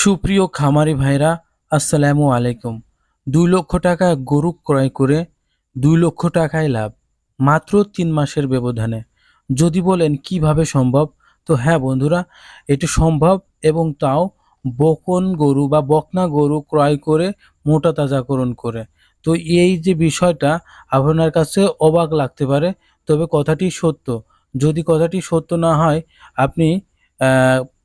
সুপ্রিয় খামারি ভাইরা, আসসালামু আলাইকুম। দুই লক্ষ টাকা গরু ক্রয় করে দুই লক্ষ টাকায় লাভ, মাত্র তিন মাসের ব্যবধানে। যদি বলেন কীভাবে সম্ভব, তো হ্যাঁ বন্ধুরা, এটি সম্ভব এবং তাও বকন গরু বা বকনা গরু ক্রয় করে মোটা তাজাকরণ করে। তো এই যে বিষয়টা, আপনার কাছে অবাক লাগতে পারে, তবে কথাটি সত্য। যদি কথাটি সত্য না হয়, আপনি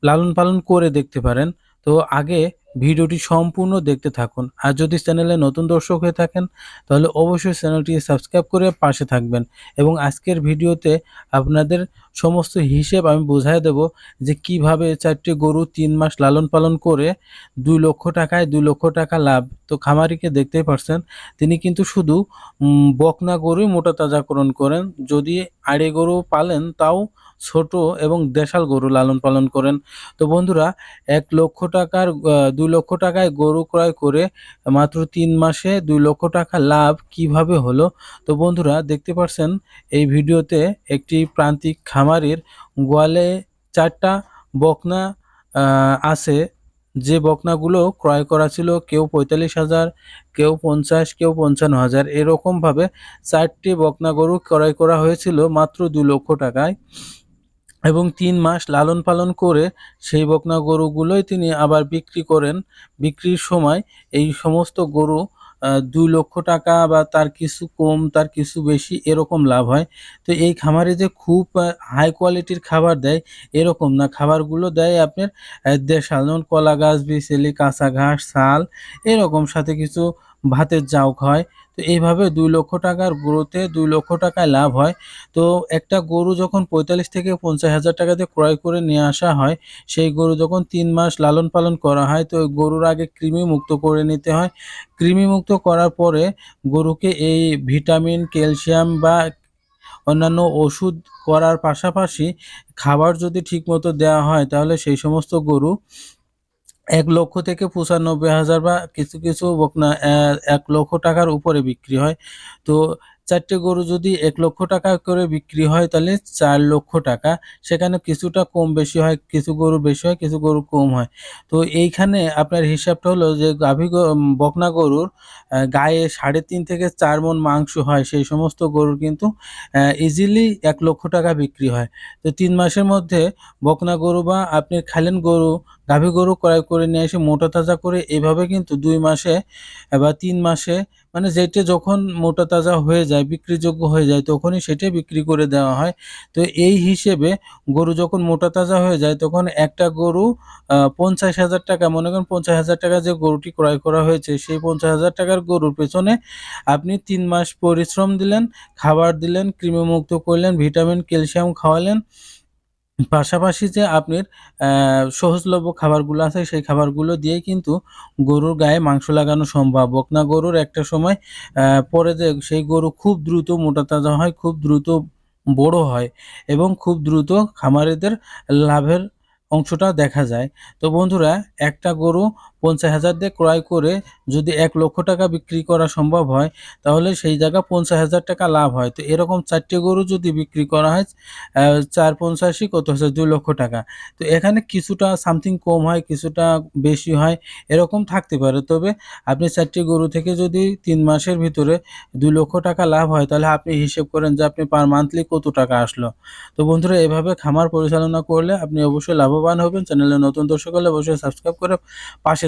লালন পালন করে দেখতে পারেন তো আগে ভিডিওটি সম্পূর্ণ দেখতে থাকুন। আর যদি চ্যানেলে নতুন দর্শক হয়ে থাকেন, তাহলে অবশ্যই চ্যানেলটি সাবস্ক্রাইব করে পাশে থাকবেন এবং আজকের ভিডিওতে আপনাদের সমস্ত হিসেব আমি বোঝাই দেব যে কীভাবে চারটি গরু তিন মাস লালন পালন করে দুই লক্ষ টাকায় দুই লক্ষ টাকা লাভ। তো খামারিকে দেখতেই পারছেন, তিনি কিন্তু শুধু বকনা গরুই মোটা তাজাকরণ করেন। যদি আড়ে গরু পালেন, তাও ছোট এবং দেশাল গরু লালন পালন করেন। তো বন্ধুরা, এক লক্ষ টাকার দুই লক্ষ টাকায় গরু ক্রয় করে মাত্র তিন মাসে দুই লক্ষ টাকা লাভ কীভাবে হলো? তো বন্ধুরা, দেখতে পাচ্ছেন এই ভিডিওতে একটি প্রান্তিক খামারির গোয়ালে চারটা বকনা আছে। যে বকনাগুলো ক্রয় করা ছিল কেউ পঁয়তাল্লিশ হাজার, কেউ পঞ্চাশ, কেউ পঞ্চান্ন হাজার, এরকমভাবে চারটি বকনা গরু ক্রয় করা হয়েছিল মাত্র দু লক্ষ টাকায়। এবং তিন মাস লালন পালন করে সেই বকনা গরুগুলোই তিনি আবার বিক্রি করেন। বিক্রির সময় এই সমস্ত গরু দুই লক্ষ টাকা বা তার কিছু কম, তার কিছু বেশি এরকম লাভ হয়। তো এই খামারে যে খুব হাই কোয়ালিটির খাবার দেয়, এরকম না। খাবারগুলো দেয় আপনার দেশাল যেমন কলা গাছ বিচেলি, কাঁচা ঘাস, শাল, এরকম সাথে কিছু ভাতের জাউক হয়, তো এইভাবে দুই লক্ষ টাকার গরুতে দুই লক্ষ টাকায় লাভ হয়। তো একটা গরু যখন পঁয়তাল্লিশ থেকে পঞ্চাশ হাজার টাকাতে ক্রয় করে নিয়ে আসা হয়, সেই গরু যখন তিন মাস লালন পালন করা হয়, তো গরুর আগে কৃমি মুক্ত করে নিতে হয়। কৃমি মুক্ত করার পরে গরুকে এই ভিটামিন, ক্যালসিয়াম বা অন্যান্য ওষুধ করার পাশাপাশি খাবার যদি ঠিকমতো দেওয়া হয়, তাহলে সেই সমস্ত গরু এক লক্ষ থেকে পঁচানব্বই হাজার বা কিছু কিছু বকনা এক লক্ষ টাকার উপরে বিক্রি হয়। তো চারটে গরু যদি এক লক্ষ টাকা করে বিক্রি হয়, তাহলে চার লক্ষ টাকা। সেখানে কিছুটা কম বেশি হয়, কিছু গরু বেশি হয়, কিছু গরু কম হয়। তো এইখানে আপনার হিসাবটা হলো যে গাভী বকনা গরুর গায়ে সাড়ে তিন থেকে চার মণ মাংস হয়। সেই সমস্ত গরুর কিন্তু ইজিলি এক লক্ষ টাকা বিক্রি হয়। তো তিন মাসের মধ্যে বকনা গরু বা আপনি খালেন গরু, গাভী গরু ক্রয় করে নিয়ে এসে মোটা তাজা করে এভাবে কিন্তু দুই মাসে বা তিন মাসে মানে যেটা যখন মোটা তাজা হয়ে যায়, বিক্রিযোগ্য হয়ে যায়, তখনই সেটা বিক্রি করে দেওয়া হয়। তো এই হিসেবে গরু যখন মোটা তাজা হয়ে যায়, তখন একটা গরু পঞ্চাশ হাজার টাকা, মনে করেন পঞ্চাশ হাজার টাকা যে গরুটি ক্রয় করা হয়েছে, সেই পঞ্চাশ হাজার টাকার গরুর পেছনে আপনি তিন মাস পরিশ্রম দিলেন, খাবার দিলেন, কৃমিমুক্ত করলেন, ভিটামিন, ক্যালসিয়াম খাওয়ালেন পাশাপাশি যে আপনার সহজলভ্য খাবারগুলো আছে, সেই খাবারগুলো দিয়ে কিন্তু গরুর গায়ে মাংস লাগানো সম্ভব বকনা গরুর একটা সময় পরে যে সেই গরু খুব দ্রুত মোটা তাজা হয়, খুব দ্রুত বড় হয় এবং খুব দ্রুত খামারিদের লাভের অংশটা দেখা যায়। তো বন্ধুরা, একটা গরু পঞ্চাশ হাজার দিয়ে ক্রয় করে যদি এক লক্ষ টাকা বিক্রি করা সম্ভব হয়, তাহলে সেই জায়গা পঞ্চাশ হাজার টাকা লাভ হয়। তো এরকম চারটে গরু যদি বিক্রি করা হয় চার পঞ্চাশি কত হচ্ছে? দুই লক্ষ টাকা। তো এখানে কিছুটা সামথিং কম হয়, কিছুটা বেশি হয়, এরকম থাকতে পারে। তবে আপনি চারটি গরু থেকে যদি তিন মাসের ভিতরে দুই লক্ষ টাকা লাভ হয়, তাহলে আপনি হিসেব করেন যে আপনি পার মান্থলি কত টাকা আসলো। তো বন্ধুরা, এভাবে খামার পরিচালনা করলে আপনি অবশ্যই লাভবান হবেন। চ্যানেলে নতুন দর্শক হলে অবশ্যই সাবস্ক্রাইব করে পাশে।